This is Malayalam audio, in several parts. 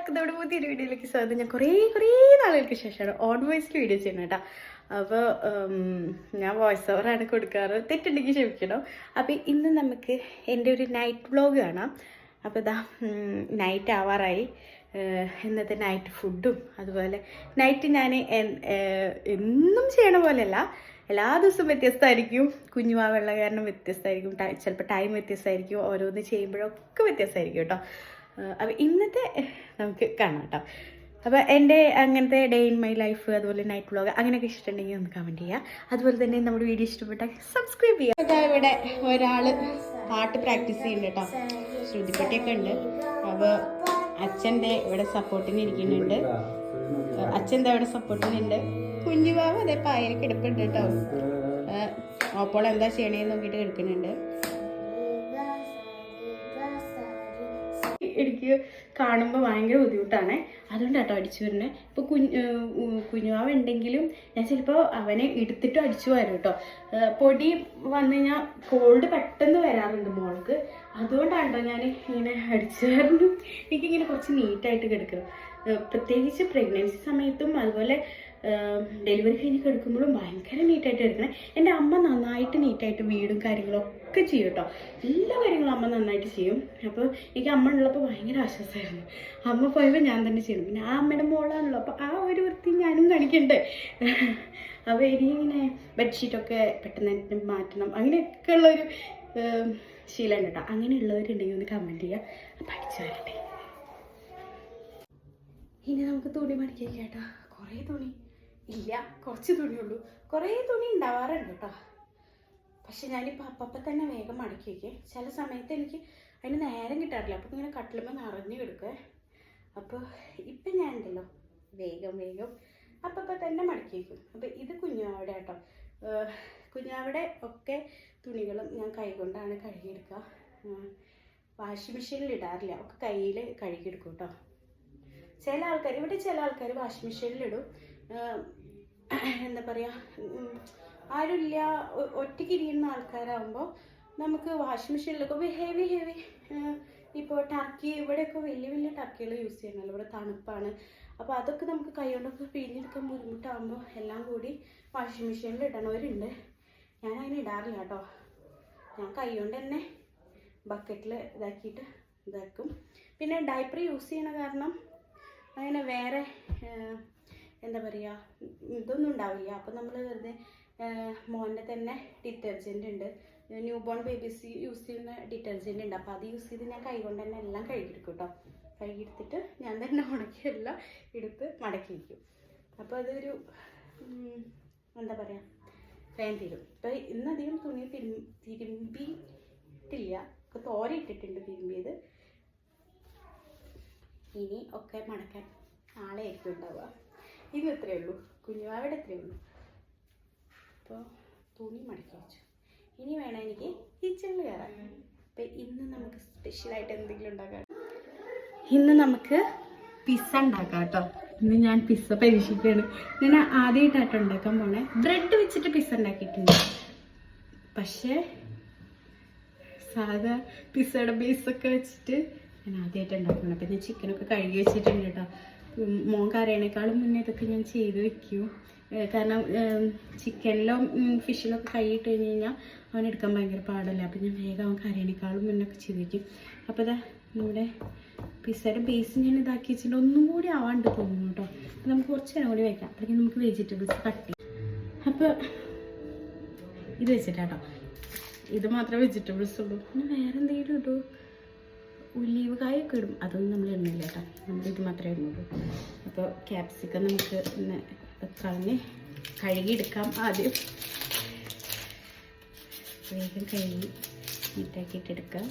എല്ലാവർക്കും നമ്മുടെ പുതിയൊരു വീഡിയോയിലേക്ക് സ്വാഗതം. ഞാൻ കുറേ കുറേ നാളുകൾക്ക് ശേഷമാണ് ഓൺ വോയിസ് വീഡിയോ ചെയ്യുന്നത് കേട്ടോ. അപ്പോൾ ഞാൻ വോയിസ് ഓവറാണ് കൊടുക്കാറ്. തെറ്റുണ്ടെങ്കിൽ ക്ഷമിക്കണം. അപ്പോൾ ഇന്ന് നമുക്ക് എന്റെ ഒരു നൈറ്റ് വ്ളോഗ് കാണാം. അപ്പോൾ ഇതാ നൈറ്റ് ആവാറായി. ഇന്നത്തെ നൈറ്റ് ഫുഡും അതുപോലെ നൈറ്റ് ഞാൻ എന്നും ചെയ്യണ പോലെയല്ല. എല്ലാ ദിവസവും വ്യത്യസ്തമായിരിക്കും. കുഞ്ഞുമാവുള്ള കാരണം വ്യത്യസ്തമായിരിക്കും. ചിലപ്പോൾ ടൈം വ്യത്യസ്തമായിരിക്കും. ഓരോന്ന് ചെയ്യുമ്പോഴൊക്കെ വ്യത്യസ്തമായിരിക്കും കേട്ടോ. അപ്പോൾ ഇന്നത്തെ നമുക്ക് കാണാം കേട്ടോ അപ്പോൾ എന്റെ അങ്ങനത്തെ ഡേ ഇൻ മൈ ലൈഫ് അതുപോലെ നൈറ്റ് വ്ളോഗ് അങ്ങനെയൊക്കെ ഇഷ്ടമുണ്ടെങ്കിൽ ഒന്ന് കമന്റ് ചെയ്യുക അതുപോലെ തന്നെ നമ്മുടെ വീഡിയോ ഇഷ്ടപ്പെട്ടാൽ സബ്സ്ക്രൈബ് ചെയ്യുക അതാ ഇവിടെ ഒരാൾ പാട്ട് പ്രാക്ടീസ് ചെയ്യുന്നുണ്ട് കേട്ടോ ശ്രുതിപ്പെട്ടിയൊക്കെ ഉണ്ട്. അപ്പോൾ അച്ഛന്റെ ഇവിടെ സപ്പോർട്ടിന് ഇരിക്കുന്നുണ്ട്. അച്ഛൻ ദാ ഇവിടെ സപ്പോർട്ടിനുണ്ട് കുഞ്ഞുബാബ് അതേ പായൽ കിടപ്പുണ്ട് കേട്ടോ അപ്പോൾ എന്താ ചെയ്യണേന്ന് നോക്കിയിട്ട് കിടക്കുന്നുണ്ട്. എനിക്ക് കാണുമ്പോൾ ഭയങ്കര ബുദ്ധിമുട്ടാണ്. അതുകൊണ്ട് കേട്ടോ അടിച്ചു വരുന്നത് ഇപ്പോൾ കുഞ്ഞു കുഞ്ഞുവാവ് ഉണ്ടെങ്കിലും ഞാൻ ചിലപ്പോൾ അവനെ എടുത്തിട്ട് അടിച്ചു വരും കേട്ടോ പൊടി വന്നു കഴിഞ്ഞാൽ കോൾഡ് പെട്ടെന്ന് വരാറുണ്ട് മോൾക്ക്. അതുകൊണ്ടാണ് കേട്ടോ ഞാൻ ഇങ്ങനെ അടിച്ചു വരുന്നു എനിക്കിങ്ങനെ കുറച്ച് നീറ്റായിട്ട് കിടക്കണം പ്രത്യേകിച്ച് പ്രഗ്നൻസി സമയത്തും അതുപോലെ ഡെലിവറി കഴിഞ്ഞ് കിടക്കുമ്പോഴും ഭയങ്കര നീറ്റായിട്ട് എടുക്കണം. എന്റെ അമ്മ നന്നായിട്ട് നീറ്റായിട്ട് വീടും കാര്യങ്ങളൊക്കെ ചെയ്യും കേട്ടോ. എല്ലാ കാര്യങ്ങളും അമ്മ നന്നായിട്ട് ചെയ്യും. അപ്പോൾ എനിക്ക് അമ്മ ഉള്ളപ്പോൾ ഭയങ്കര ആശ്വാസമായിരുന്നു. അമ്മ പോയപ്പോൾ ഞാൻ തന്നെ ചെയ്യണം. പിന്നെ ആ അമ്മയുടെ മോളാണല്ലോ. അപ്പോൾ ആ ഒരു വൃത്തി ഞാനും കാണിക്കണ്ടേ? അപ്പോൾ എനിക്കിങ്ങനെ ബെഡ്ഷീറ്റൊക്കെ പെട്ടെന്ന് തന്നെ മാറ്റണം. അങ്ങനെയൊക്കെ ഉള്ളൊരു ശീലമുണ്ട് കേട്ടോ. അങ്ങനെയുള്ളവരുണ്ടെങ്കിൽ ഒന്ന് കമന്റ് ചെയ്യുക. പഠിച്ചു വരട്ടെ. ഇനി നമുക്ക് തുണി പഠിക്കാം കേട്ടോ. കുറേ തുണി. ഇല്ല കുറച്ച് തുണിയുള്ളൂ. കുറേ തുണി ഉണ്ടാവാറുണ്ട് കേട്ടോ പക്ഷെ ഞാനിപ്പോൾ അപ്പപ്പം തന്നെ വേഗം മടക്കി വയ്ക്കേ ചില സമയത്ത് എനിക്ക് അതിന് നേരം കിട്ടാറില്ല. അപ്പോൾ ഇങ്ങനെ കട്ടിലുമ്പോൾ നിറഞ്ഞു കിടക്കുക അപ്പോൾ ഇപ്പം ഞാൻ ഉണ്ടല്ലോ വേഗം വേഗം അപ്പപ്പം തന്നെ മടക്കി വയ്ക്കും അപ്പോൾ ഇത് കുഞ്ഞാവിടെ കേട്ടോ കുഞ്ഞാവിടെ ഒക്കെ തുണികളും ഞാൻ കൈകൊണ്ടാണ് കഴുകിയെടുക്കുക. വാഷിംഗ് മെഷീനിൽ ഇടാറില്ല. ഒക്കെ കയ്യിൽ കഴുകിയെടുക്കും കേട്ടോ ചില ആൾക്കാർ ഇവിടെ ചില ആൾക്കാർ വാഷിംഗ് മെഷീനിലിടും എന്താ പറയുക ആരുമില്ല ഒറ്റയ്ക്ക് ഇരിക്കുന്ന ആൾക്കാരാകുമ്പോൾ നമുക്ക് വാഷിംഗ് മെഷീനിലൊക്കെ ഹെവി ഹെവി ഇപ്പോൾ ടർക്കി ഇവിടെയൊക്കെ വലിയ വലിയ ടർക്കികൾ യൂസ് ചെയ്യണമല്ലോ ഇവിടെ തണുപ്പാണ്. അപ്പോൾ അതൊക്കെ നമുക്ക് കൈകൊണ്ടൊക്കെ പിഴിഞ്ഞെടുക്കാൻ ബുദ്ധിമുട്ടാകുമ്പോൾ എല്ലാം കൂടി വാഷിംഗ് മെഷീനിൽ ഇടണവരുണ്ട്. ഞാൻ അങ്ങനെ ഇടാറില്ല കേട്ടോ. ഞാൻ കൈകൊണ്ട് തന്നെ ബക്കറ്റിൽ ഇതാക്കിയിട്ട് ഇതാക്കും. പിന്നെ ഡൈപ്പർ യൂസ് ചെയ്യണ കാരണം അങ്ങനെ വേറെ എന്താ പറയുക ഇതൊന്നും ഉണ്ടാവില്ല. അപ്പം നമ്മൾ വെറുതെ മോന്റെ തന്നെ ഡിറ്റർജന്റ് ഉണ്ട്. ന്യൂ ബോൺ ബേബീസ് യൂസ് ചെയ്യുന്ന ഡിറ്റർജന്റ് ഉണ്ട്. അപ്പോൾ അത് യൂസ് ചെയ്ത് ഞാൻ കൈ കൊണ്ട് തന്നെ എല്ലാം കഴുകിയെടുക്കും കേട്ടോ കഴുകിയെടുത്തിട്ട് ഞാൻ തന്നെ ഉണക്കി എല്ലാം എടുത്ത് മടക്കി വയ്ക്കും അപ്പോൾ അതൊരു എന്താ പറയുക വേഗം തീരും. ഇപ്പോൾ ഇന്നധികം തുണി തിരും തിരുമ്പിയിട്ടില്ല. ഒക്കെ തോര ഇട്ടിട്ടുണ്ട് തിരുമ്പിയത്. ഇനി ഒക്കെ മടക്കാൻ നാളെ ആയിരിക്കും ഉണ്ടാവുക. ഇത് എത്രയേ ഉള്ളൂ കുഞ്ഞുവാവിടെ എത്രയേ ഉള്ളൂ. അപ്പോൾ തുണി മടക്കി വെച്ചു. ഇനി വേണം എനിക്ക് കിച്ചണിൽ കയറാൻ അപ്പം ഇന്ന് നമുക്ക് സ്പെഷ്യലായിട്ട് എന്തെങ്കിലും ഉണ്ടാക്കാം ഇന്ന് നമുക്ക് പിസ്സ ഉണ്ടാക്കാം കേട്ടോ. ഇന്ന് ഞാൻ പിസ്സ പരീക്ഷിക്കുകയാണ്. ഞാൻ ആദ്യമായിട്ടായിട്ട് ഉണ്ടാക്കാൻ പോണേ. ബ്രെഡ് വെച്ചിട്ട് പിസ്സ ഉണ്ടാക്കിയിട്ടുണ്ട്. പക്ഷേ സാധാ പിസ്സയുടെ ബേസൊക്കെ വെച്ചിട്ട് ഞാൻ ആദ്യമായിട്ട് ഉണ്ടാക്കണം അപ്പം ഞാൻ ചിക്കനൊക്കെ കഴുകി വെച്ചിട്ടുണ്ട് കേട്ടോ. മോൻ കരയണേക്കാളും മുന്നേ ഇതൊക്കെ ഞാൻ ചെയ്ത് വെക്കും. കാരണം ചിക്കനിലോ ഫിഷിലൊക്കെ കൈയിട്ട് കഴിഞ്ഞ് കഴിഞ്ഞാൽ അവൻ എടുക്കാൻ ഭയങ്കര പാടല്ലേ? അപ്പം ഞാൻ വേഗം അവൻ കരയണേക്കാളും മുന്നേ ഒക്കെ ചെയ്ത് വെക്കും. അപ്പോൾ ഇതാ നമ്മുടെ പിസ്സയുടെ ബേസ് ഞാൻ ഇതാക്കി വെച്ചിട്ട് ഒന്നും കൂടി ആവാണ്ട് തോന്നുന്നു കേട്ടോ. അപ്പം നമുക്ക് കുറച്ച് നേരം കൂടി വെക്കാം. അപ്പോഴേക്കും നമുക്ക് വെജിറ്റബിൾസ് കട്ട് ചെയ്യാം. അപ്പോൾ ഇത് വെച്ചിട്ടാട്ടോ. ഇത് മാത്രമേ വെജിറ്റബിൾസ് ഉള്ളൂ. പിന്നെ വേറെ എന്തെങ്കിലും ഇടൂ. ഉലീവ് കായൊക്കെ ഇടും. അതൊന്നും നമ്മൾ ഇടുന്നില്ല കേട്ടോ. നമ്മൾ ഇത് മാത്രമേ ഇടുന്നുള്ളൂ. അപ്പോൾ ക്യാപ്സിക്കം നമുക്ക് ഇന്ന് കളഞ്ഞ് കഴുകിയെടുക്കാം ആദ്യം. വേഗം കഴുകി നീറ്റാക്കിയിട്ടെടുക്കാം.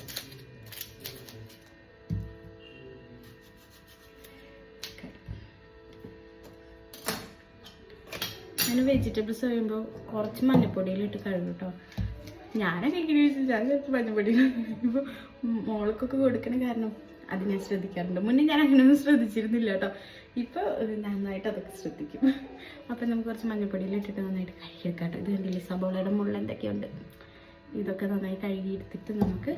ഞാൻ വെജിറ്റബിൾസ് കഴിയുമ്പോൾ കുറച്ച് മഞ്ഞപ്പൊടിയിലിട്ട് കഴുകും കേട്ടോ. ഞാനൊക്കെ ഇങ്ങനെ ഞാൻ കുറച്ച് മഞ്ഞപ്പൊടിയിൽ ഇപ്പോൾ മോൾക്കൊക്കെ കൊടുക്കണ കാരണം അത് ഞാൻ ശ്രദ്ധിക്കാറുണ്ട്. മുന്നേ ഞാൻ അങ്ങനെയൊന്നും ശ്രദ്ധിച്ചിരുന്നില്ല കേട്ടോ. ഇപ്പോൾ നന്നായിട്ട് അതൊക്കെ ശ്രദ്ധിക്കും. അപ്പം നമുക്ക് കുറച്ച് മഞ്ഞപ്പൊടിയിൽ ഇട്ടിട്ട് നന്നായിട്ട് കഴുകിയെടുക്കാം ഇത് കണ്ടില്ലേ സബോളയുടെ മുള്ള എന്തൊക്കെയുണ്ട്? ഇതൊക്കെ നന്നായി കഴുകിയെടുത്തിട്ട് നമുക്ക്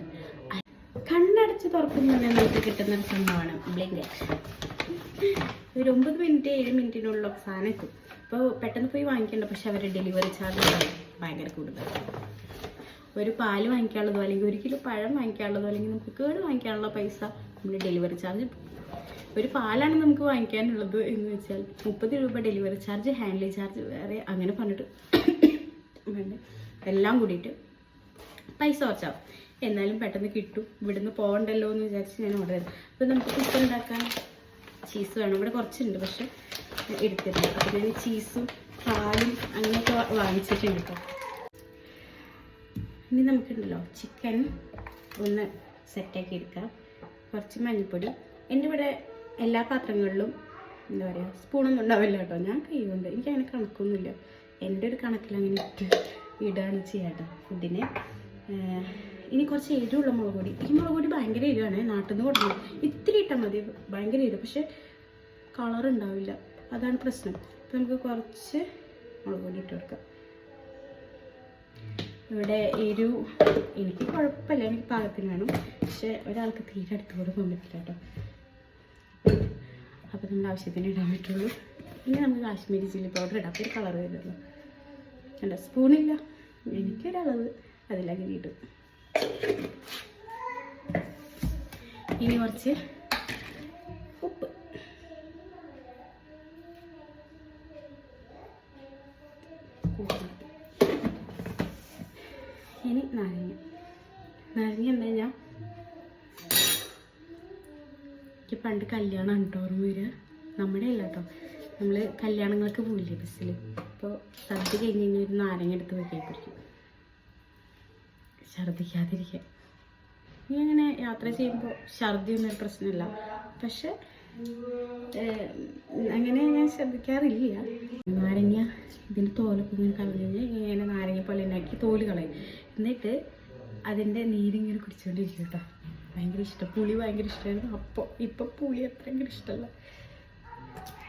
കണ്ണടച്ച് തുറക്കുന്ന നമുക്ക് കിട്ടുന്ന ഒരു സംഭവമാണ് ബ്ലിങ്കറ്റ് ഒരു ഒമ്പത് മിനിറ്റ് ഏഴ് മിനിറ്റിനുള്ള സാധനം എത്തും. അപ്പോൾ പെട്ടെന്ന് പോയി വാങ്ങിക്കേണ്ട പക്ഷെ അവരുടെ ഡെലിവറി ചാർജ് ഭയങ്കര കൂടുതലാണ്. ഒരു പാൽ വാങ്ങിക്കാനുള്ളതോ അല്ലെങ്കിൽ ഒരു കിലോ പഴം വാങ്ങിക്കാനുള്ളതോ അല്ലെങ്കിൽ നമുക്ക് കേട് വാങ്ങിക്കാനുള്ള പൈസ നമ്മൾ ഡെലിവറി ചാർജ് ഒരു പാലാണ് നമുക്ക് വാങ്ങിക്കാനുള്ളത് എന്ന് വെച്ചാൽ മുപ്പത് രൂപ ഡെലിവറി ചാർജ് ഹാൻഡിൽ ചാർജ് വേറെ അങ്ങനെ പറഞ്ഞിട്ട് എല്ലാം കൂടിയിട്ട് പൈസ കുറച്ചാവും. എന്നാലും പെട്ടെന്ന് കിട്ടും. ഇവിടുന്ന് പോകണ്ടല്ലോ എന്ന് വിചാരിച്ച് ഞാൻ ഓർഡർ ചെയ്തു അപ്പോൾ നമുക്ക് ചിക്കൻ ഉണ്ടാക്കാൻ ചീസ് വേണം. ഇവിടെ കുറച്ചുണ്ട് പക്ഷെ എടുത്തിട്ടില്ല. അപ്പോൾ ഞാൻ ചീസും പാലും അങ്ങനെയൊക്കെ വാങ്ങിച്ചിട്ടുണ്ട് കേട്ടോ. ഇനി നമുക്കുണ്ടല്ലോ ചിക്കൻ ഒന്ന് സെറ്റാക്കി എടുക്കാം. കുറച്ച് മഞ്ഞൾപ്പൊടി എന്റെ ഇവിടെ എല്ലാ പാത്രങ്ങളിലും എന്താ പറയുക സ്പൂണൊന്നും ഉണ്ടാവില്ല കേട്ടോ. ഞാൻ കൈ കൊണ്ട് എനിക്ക് കണക്കൊന്നുമില്ല. എന്റെ ഒരു കണക്കിൽ അങ്ങനെ ഇട്ട് ഇടാണ് ചെയ്യാട്ടോ ഫുഡിനെ ഇനി കുറച്ച് എരിവുള്ള മുളക് പൊടി. ഈ മുളക് പൊടി ഭയങ്കര എരിവാണ്. നാട്ടിൽ നിന്ന് കൊടുക്കുന്നത് ഇത്തിരി ഇട്ടാൽ മതി. ഭയങ്കര എരിവ്. പക്ഷെ കളർ ഉണ്ടാവില്ല. അതാണ് പ്രശ്നം. അപ്പം നമുക്ക് കുറച്ച് മുളക് പൊടി ഇട്ട് കൊടുക്കാം. ഇവിടെ എരു എനിക്ക് കുഴപ്പമില്ല എനിക്ക് പാകത്തിന് വേണം. പക്ഷെ ഒരാൾക്ക് തീരെ അടുത്ത് കൊടുക്കാൻ പറ്റില്ല കേട്ടോ. അപ്പോൾ നമ്മുടെ ആവശ്യത്തിന് ഇടാൻ പറ്റുള്ളൂ. ഇനി നമുക്ക് കാശ്മീരി ചില്ലി പൗഡർ ഇടാം. ഒരു കളർ വരുള്ളൂ. അല്ല സ്പൂണില്ല എനിക്കൊരളവ് അതിലങ്ങനെ ഇടും. ഇനി കുറച്ച് ഉപ്പ്. ഇനി നാരങ്ങ നാരങ്ങ എന്താ ഞാൻ? എനിക്ക് പണ്ട് കല്യാണം ഓർമ്മ വരിക. നമ്മുടെ അല്ല കേട്ടോ നമ്മൾ കല്യാണങ്ങൾക്ക് പോയില്ലേ ബസ്സിൽ അപ്പോൾ സദ്യ കഴിഞ്ഞ് കഴിഞ്ഞാൽ ഒരു നാരങ്ങ എടുത്ത് വെക്കാൻ പിടിക്കും ഛർദ്ദിക്കാതിരിക്കാൻ ഇനി അങ്ങനെ യാത്ര ചെയ്യുമ്പോൾ ഛർദ്ദിയൊന്നും പ്രശ്നമില്ല പക്ഷെ അങ്ങനെ ഞാൻ ശ്രദ്ധിക്കാറില്ല നാരങ്ങ ഇതിന്റെ തോലൊക്കെ ഇങ്ങനെ കളഞ്ഞ് കഴിഞ്ഞാൽ ഇങ്ങനെ നാരങ്ങ പോലെ ഉണ്ടാക്കി തോൽ കളയും. എന്നിട്ട് അതിന്റെ നീരിങ്ങനെ കുടിച്ചുകൊണ്ടിരിക്കും കേട്ടോ ഭയങ്കര ഇഷ്ടം. പുളി ഭയങ്കര ഇഷ്ടമായിരുന്നു അപ്പോൾ ഇപ്പം പുളി അത്ര ഇഷ്ടമല്ല.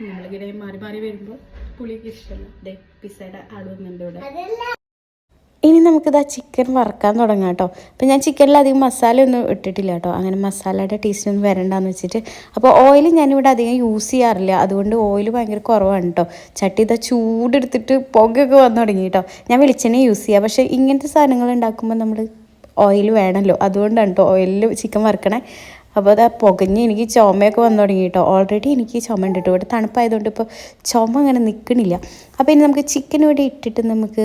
നമ്മളിങ്ങനെ മാറി മാറി വരുമ്പോൾ പുളിയൊക്കെ ഇഷ്ടമല്ല. ദേ പിസയുടെ വന്നിട്ടുണ്ട് ഇവിടെ. ഇനി നമുക്കിത് ആ ചിക്കൻ വറക്കാൻ തുടങ്ങാം കേട്ടോ. അപ്പം ഞാൻ ചിക്കനിൽ അധികം മസാല ഒന്നും ഇട്ടിട്ടില്ല കേട്ടോ. അങ്ങനെ മസാലയുടെ ടേസ്റ്റ് ഒന്നും വരണ്ടെന്ന് വെച്ചിട്ട്. അപ്പോൾ ഓയിൽ ഞാനിവിടെ അധികം യൂസ് ചെയ്യാറില്ല. അതുകൊണ്ട് ഓയിൽ ഭയങ്കര കുറവാണ് കേട്ടോ. ചട്ടി ഇതാ ചൂടെടുത്തിട്ട് പുകയൊക്കെ വന്നു തുടങ്ങി കേട്ടോ. ഞാൻ വെളിച്ചെണ്ണ യൂസ് ചെയ്യുക പക്ഷേ ഇങ്ങനത്തെ സാധനങ്ങൾ ഉണ്ടാക്കുമ്പോൾ നമ്മൾ ഓയിൽ വേണമല്ലോ. അതുകൊണ്ടാണ് കേട്ടോ ഓയിലിൽ ചിക്കൻ വറുക്കണേ. അപ്പോൾ അതാ പുകഞ്ഞ് എനിക്ക് ചുമയൊക്കെ വന്നു തുടങ്ങി കേട്ടോ. ഓൾറെഡി എനിക്ക് ചുമ ഉണ്ട് കേട്ടോ. ഇവിടെ തണുപ്പായതുകൊണ്ട് ഇപ്പോൾ ചുമ അങ്ങനെ നിൽക്കണില്ല അപ്പോൾ ഇനി നമുക്ക് ചിക്കൻ ഇവിടെ ഇട്ടിട്ട് നമുക്ക്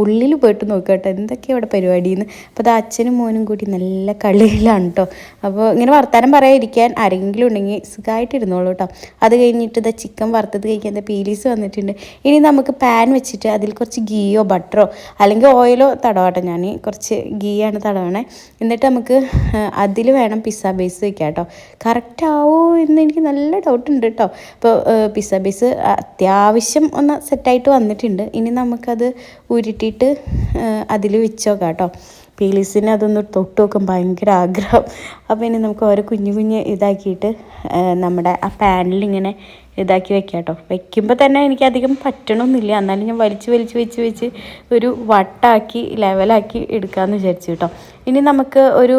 ഉള്ളിൽ പോയിട്ട് നോക്കാം എന്തൊക്കെയാണ് ഇവിടെ പരിപാടിയെന്ന് അപ്പോൾ അത് അച്ഛനും മോനും കൂടി നല്ല കളിയിലാണ് കേട്ടോ അപ്പോൾ ഇങ്ങനെ വർത്താനം പറയാതിരിക്കാൻ ആരെങ്കിലും ഉണ്ടെങ്കിൽ സുഖമായിട്ട് ഇരുന്നോളൂ കേട്ടോ അത് കഴിഞ്ഞിട്ട് ഇതാ ചിക്കൻ വറുത്തത് കഴിക്കാൻ എന്താ പീലീസ് വന്നിട്ടുണ്ട്. ഇനി നമുക്ക് പാൻ വെച്ചിട്ട് അതിൽ കുറച്ച് ഗീയോ ബട്ടറോ അല്ലെങ്കിൽ ഓയിലോ തടവാട്ടോ. ഞാൻ കുറച്ച് ഗീയാണ് തടവണേ. എന്നിട്ട് നമുക്ക് അതിൽ വേണം പിസ്സ ബേസ് വയ്ക്കാം കേട്ടോ കറക്റ്റ് ആവോ എന്ന് എനിക്ക് നല്ല ഡൗട്ടുണ്ട് കേട്ടോ അപ്പോൾ പിസ്സ ബേസ് അത്യാവശ്യം ഒന്ന് സെറ്റായിട്ട് വന്നിട്ടുണ്ട്. ഇനി നമുക്കത് ഉരുട്ടിയിട്ട് അതിൽ വെച്ചോക്കാം കേട്ടോ പീലീസിന് അതൊന്ന് തൊട്ട് നോക്കാൻ ഭയങ്കര ആഗ്രഹം. അപ്പോൾ ഇനി നമുക്ക് ഓരോ കുഞ്ഞു കുഞ്ഞ് ഇതാക്കിയിട്ട് നമ്മുടെ ആ പാനിൽ ഇങ്ങനെ ഇതാക്കി വെക്കാം കേട്ടോ വെക്കുമ്പോൾ തന്നെ എനിക്ക് അധികം പറ്റണമെന്നില്ല എന്നാലും ഞാൻ വലിച്ച് വലിച്ച് വെച്ച് വെച്ച് ഒരു വട്ടാക്കി ലെവലാക്കി എടുക്കാമെന്ന് വിചാരിച്ചു കേട്ടോ. ഇനി നമുക്ക് ഒരു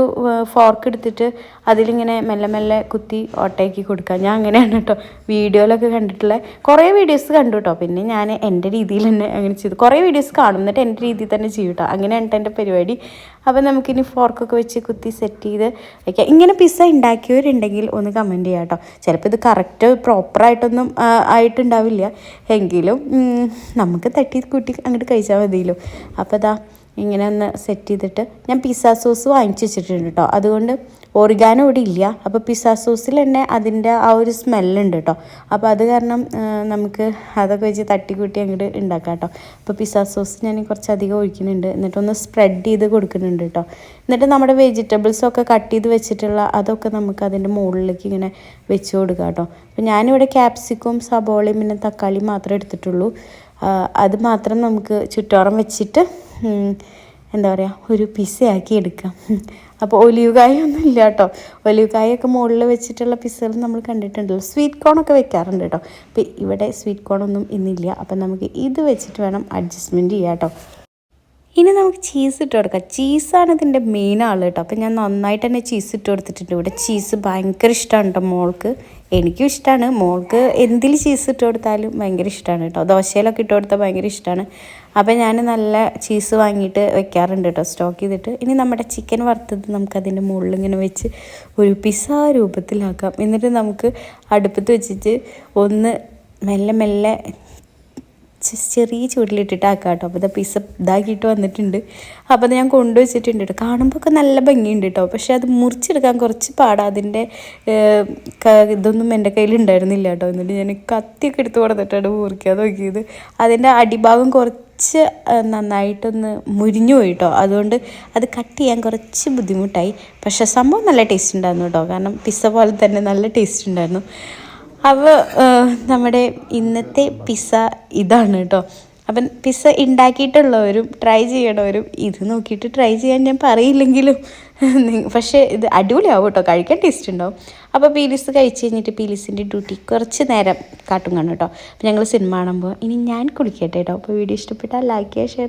ഫോർക്ക് എടുത്തിട്ട് അതിലിങ്ങനെ മെല്ലെ മെല്ലെ കുത്തി ഓട്ടയാക്കി കൊടുക്കാം ഞാൻ അങ്ങനെയാണ് കേട്ടോ വീഡിയോയിലൊക്കെ കണ്ടിട്ടുള്ള കുറേ വീഡിയോസ് കണ്ടു കേട്ടോ. പിന്നെ ഞാൻ എന്റെ രീതിയിൽ തന്നെ അങ്ങനെ ചെയ്തു. കുറേ വീഡിയോസ് കാണും. എന്നിട്ട് എന്റെ രീതിയിൽ തന്നെ ചെയ്യും കേട്ടോ. അങ്ങനെയാണ് എന്റെ പരിപാടി. അപ്പോൾ നമുക്കിനി ഫോർക്കൊക്കെ വെച്ച് കുത്തി സെറ്റ് ചെയ്ത് വയ്ക്കാം ഇങ്ങനെ പിസ്സ ഉണ്ടാക്കിയവരുണ്ടെങ്കിൽ ഒന്ന് കമന്റ് ചെയ്യാം കേട്ടോ. ചിലപ്പോൾ ഇത് കറക്റ്റ് പ്രോപ്പറായിട്ടൊന്നും ആയിട്ടുണ്ടാവില്ല. എങ്കിലും നമുക്ക് തട്ടി കൂട്ടി അങ്ങോട്ട് കഴിച്ചാൽ മതിയല്ലോ. അപ്പോൾ ഇതാ ഇങ്ങനെ ഒന്ന് സെറ്റ് ചെയ്തിട്ട് ഞാൻ പിസ്സ സോസ് വാങ്ങിച്ച് വെച്ചിട്ടുണ്ട് കേട്ടോ. അതുകൊണ്ട് ഓറിഗാനോ ഇവിടെ ഇല്ല. അപ്പോൾ പിസ്സ സോസിൽ തന്നെ അതിന്റെ ആ ഒരു സ്മെല്ലുണ്ട് കേട്ടോ. അപ്പോൾ അത് കാരണം നമുക്ക് അതൊക്കെ വെച്ച് തട്ടിക്കൂട്ടി അങ്ങോട്ട് ഉണ്ടാക്കാം കേട്ടോ. അപ്പോൾ പിസ്സ സോസ് ഞാൻ കുറച്ചധികം ഒഴിക്കുന്നുണ്ട്. എന്നിട്ടൊന്ന് സ്പ്രെഡ് ചെയ്ത് കൊടുക്കുന്നുണ്ട് കേട്ടോ. എന്നിട്ട് നമ്മുടെ വെജിറ്റബിൾസൊക്കെ കട്ട് ചെയ്ത് വെച്ചിട്ടുള്ള അതൊക്കെ നമുക്ക് അതിന്റെ മുകളിലേക്ക് ഇങ്ങനെ വെച്ച് കൊടുക്കാം കേട്ടോ. അപ്പോൾ ഞാനിവിടെ ക്യാപ്സിക്കും സബോളയും പിന്നെ തക്കാളിയും മാത്രമേ എടുത്തിട്ടുള്ളൂ. അത് മാത്രം നമുക്ക് ചുറ്റോറം വെച്ചിട്ട് എന്താ പറയുക ഒരു പിസ്സയാക്കി എടുക്കാം. അപ്പോൾ ഒലിവ് കായൊന്നും ഇല്ല കേട്ടോ. ഒലിവ് കായൊക്കെ മുകളിൽ വെച്ചിട്ടുള്ള പിസ്സകൾ നമ്മൾ കണ്ടിട്ടുണ്ടല്ലോ. സ്വീറ്റ് കോണൊക്കെ വെക്കാറുണ്ട് കേട്ടോ. അപ്പോൾ ഇവിടെ സ്വീറ്റ് കോണൊന്നും ഇന്നില്ല. അപ്പം നമുക്ക് ഇത് വെച്ചിട്ട് വേണം അഡ്ജസ്റ്റ്മെന്റ് ചെയ്യാം കേട്ടോ. ഇനി നമുക്ക് ചീസ് ഇട്ട് കൊടുക്കാം. ചീസാണ് ഇതിന്റെ മെയിൻ ആൾ കേട്ടോ. അപ്പം ഞാൻ നന്നായിട്ട് തന്നെ ചീസ് ഇട്ട് കൊടുത്തിട്ടുണ്ട്. ഇവിടെ ചീസ് ഭയങ്കര ഇഷ്ടമാണ് കേട്ടോ മോൾക്ക്. എനിക്കും ഇഷ്ടമാണ് മോൾക്ക് എന്തിൽ ചീസ് ഇട്ട് കൊടുത്താലും ഭയങ്കര ഇഷ്ടമാണ് കേട്ടോ ദോശയിലൊക്കെ ഇട്ട് കൊടുത്താൽ ഭയങ്കര ഇഷ്ടമാണ് അപ്പം ഞാൻ നല്ല ചീസ് വാങ്ങിയിട്ട് വെക്കാറുണ്ട് കേട്ടോ സ്റ്റോക്ക് ചെയ്തിട്ട്. ഇനി നമ്മുടെ ചിക്കൻ വറുത്തത് നമുക്കതിന്റെ മുകളിൽ ഇങ്ങനെ വെച്ച് ഒരു പിസ രൂപത്തിലാക്കാം. എന്നിട്ട് നമുക്ക് അടുപ്പത്ത് വെച്ചിട്ട് ഒന്ന് മെല്ലെ മെല്ലെ ചെറിയ ചൂടിലിട്ടിട്ട് ആക്കാം കേട്ടോ അപ്പോൾ ഇത് പിസ്സ ഇതാക്കിയിട്ട് വന്നിട്ടുണ്ട്. അപ്പോൾ അത് ഞാൻ കൊണ്ടുവച്ചിട്ടുണ്ട് കേട്ടോ കാണുമ്പോൾ ഒക്കെ നല്ല ഭംഗിയുണ്ട് കേട്ടോ പക്ഷേ അത് മുറിച്ചെടുക്കാൻ കുറച്ച് പാടാ. അതിന്റെ ഇതൊന്നും എന്റെ കയ്യിൽ ഉണ്ടായിരുന്നില്ല കേട്ടോ എന്നിട്ട് ഞാൻ കത്തിയൊക്കെ എടുത്ത് കൊടുത്തിട്ടാണ് മുറിക്കാൻ നോക്കിയത്. അതിന്റെ അടിഭാഗം കുറച്ച് ഏർ, നന്നായിട്ടൊന്ന് മുരിഞ്ഞു പോയി കേട്ടോ അതുകൊണ്ട് അത് കട്ട് ചെയ്യാൻ കുറച്ച് ബുദ്ധിമുട്ടായി. പക്ഷേ സംഭവം നല്ല ടേസ്റ്റ് ഉണ്ടായിരുന്നു കേട്ടോ കാരണം പിസ്സ പോലെ തന്നെ നല്ല ടേസ്റ്റ് ഉണ്ടായിരുന്നു. അപ്പോൾ നമ്മുടെ ഇന്നത്തെ പിസ്സ ഇതാണ് കേട്ടോ അപ്പം പിസ്സ ഉണ്ടാക്കിയിട്ടുള്ളവരും ട്രൈ ചെയ്യണവരും ഇത് നോക്കിയിട്ട് ട്രൈ ചെയ്യാൻ ഞാൻ പറയില്ലെങ്കിലും പക്ഷേ ഇത് അടിപൊളിയാവും കേട്ടോ കഴിക്കാൻ ടേസ്റ്റ് ഉണ്ടാവും അപ്പോൾ പീലിസ് കഴിച്ച് കഴിഞ്ഞിട്ട് പീലിസിന്റെ ഡ്യൂട്ടി കുറച്ച് നേരം കാട്ടും കാണും കേട്ടോ അപ്പോൾ ഞങ്ങൾ സിനിമ കാണുമ്പോൾ ഇനി ഞാൻ കുളിക്കട്ടെ കേട്ടോ അപ്പോൾ വീഡിയോ ഇഷ്ടപ്പെട്ടാൽ ലൈക്ക് ചെയ്യുക ഷെയർ